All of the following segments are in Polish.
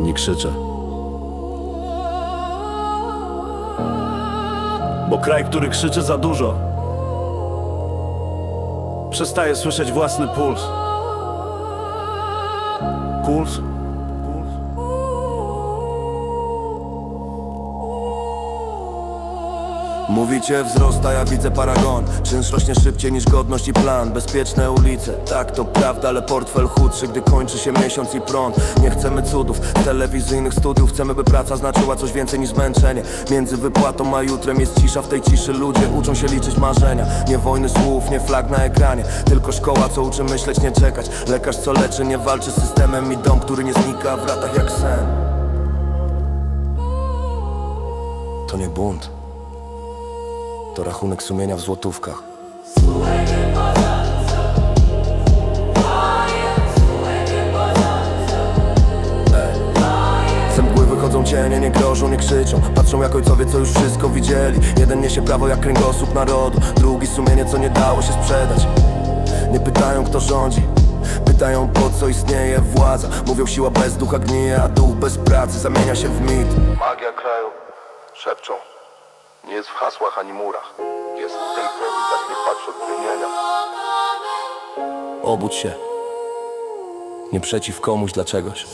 nie krzyczę. Bo kraj, który krzyczy za dużo, przestaje słyszeć własny puls. Puls? Mówicie wzrosta, ja widzę paragon. Czynsz rośnie szybciej niż godność i plan. Bezpieczne ulice, tak to prawda, ale portfel chudszy Gdy kończy się miesiąc i prąd. Nie chcemy cudów, telewizyjnych studiów Chcemy, by praca znaczyła coś więcej niż zmęczenie. Między wypłatą a jutrem jest cisza W tej ciszy ludzie uczą się liczyć marzenia. Nie wojny słów, nie flag na ekranie Tylko szkoła, co uczy myśleć, nie czekać. Lekarz, co leczy, nie walczy z systemem I dom, który nie znika w latach jak sen. To nie bunt to rachunek sumienia w złotówkach. Wychodzą cienie, nie grożą, nie krzyczą. Patrzą jak ojcowie, co już wszystko widzieli. Jeden niesie prawo jak kręgosłup narodu. Drugi sumienie, co nie dało się sprzedać. Nie pytają, kto rządzi. Pytają, po co istnieje władza. Mówią, siła bez ducha gnije, a duch bez pracy Zamienia się w mit. Magia kraju, szepczą. Nie jest w hasłach ani murach. Jest w tej krewi, tak nie patrz od wymienia. Obudź się Nie przeciw komuś dla czegoś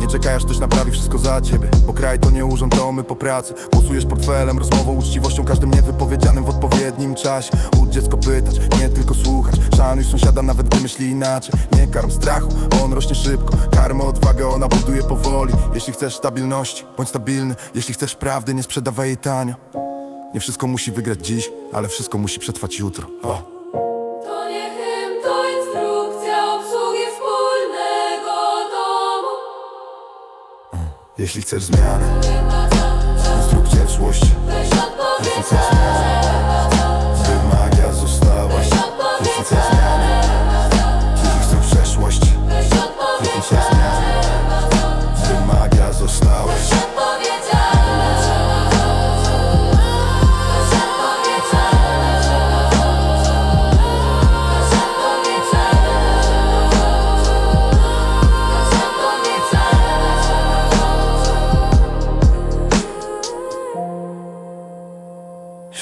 Nie czekaj aż ktoś naprawi wszystko za ciebie. Bo kraj to nie urząd, to my po pracy. Głosujesz portfelem, rozmową, uczciwością Każdym niewypowiedzianym w odpowiednim czasie. Ucz dziecko pytać, nie tylko słuchać. Szanuj sąsiada nawet gdy myśli inaczej. Nie karm strachu, on rośnie szybko. Karmę odwagę, ona buduje powoli. Jeśli chcesz stabilności, bądź stabilny. Jeśli chcesz prawdy, nie sprzedawaj jej tanio. Nie wszystko musi wygrać dziś Ale wszystko musi przetrwać jutro. O. Jeśli chcesz zmiany, zrób przyszłość Weź Jeśli chcesz zmiany,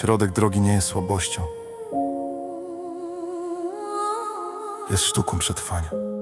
Środek drogi nie jest słabością. Jest sztuką przetrwania